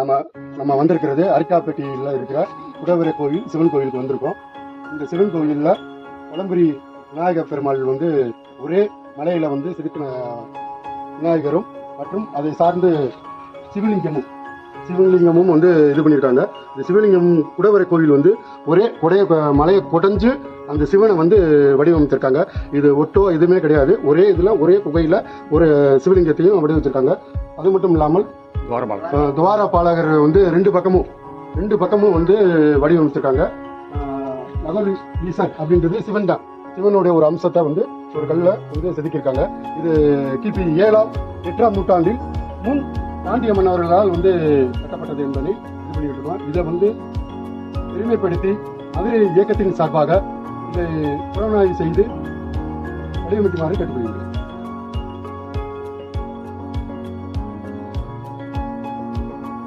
நம்ம நம்ம வந்திருக்கிறது அரிக்காப்பேட்டையில் இருக்கிற குடவரை கோயில் சிவன் கோயிலுக்கு வந்திருக்கோம். இந்த சிவன் கோயிலில் பழம்புரி விநாயகர் பெருமாள் வந்து ஒரே மலையில் வந்து செதுக்கின விநாயகரும் மற்றும் அதை சார்ந்து சிவலிங்கமும் சிவலிங்கமும் வந்து இது பண்ணியிருக்காங்க. இந்த சிவலிங்கம் குடவரை கோயில் வந்து ஒரே குடைய மலையை குடைஞ்சு அந்த சிவனை வந்து வடிவமைத்திருக்காங்க. இது ஒட்டோ எதுவுமே கிடையாது. ஒரே இதில் ஒரே குகையில் ஒரு சிவலிங்கத்தையும் வடிவமைச்சிருக்காங்க அது மட்டும் இல்லாமல் துவாரபாலகர். துவாரபாலகர் வந்து ரெண்டு பக்கமும் ரெண்டு பக்கமும் வந்து வடிவமைச்சிருக்காங்க. நகர் ஈசன் அப்படின்றது சிவன் தான். சிவனுடைய ஒரு அம்சத்தை வந்து ஒரு கல்ல வந்து செதுக்கியிருக்காங்க. இது கிபி ஏழாம் எட்டாம் நூற்றாண்டில் முன் பாண்டிய மன்னர்களால் வந்து கட்டப்பட்டது என்பதை இது பண்ணிட்டு இருக்கோம் இதை வந்து பெருமைப்படுத்தி மதுரை இயக்கத்தின் சார்பாக இதை புலனாய்வு செய்து வடிவமைக்குமாறு கேட்டுக்கொள்கிறேன்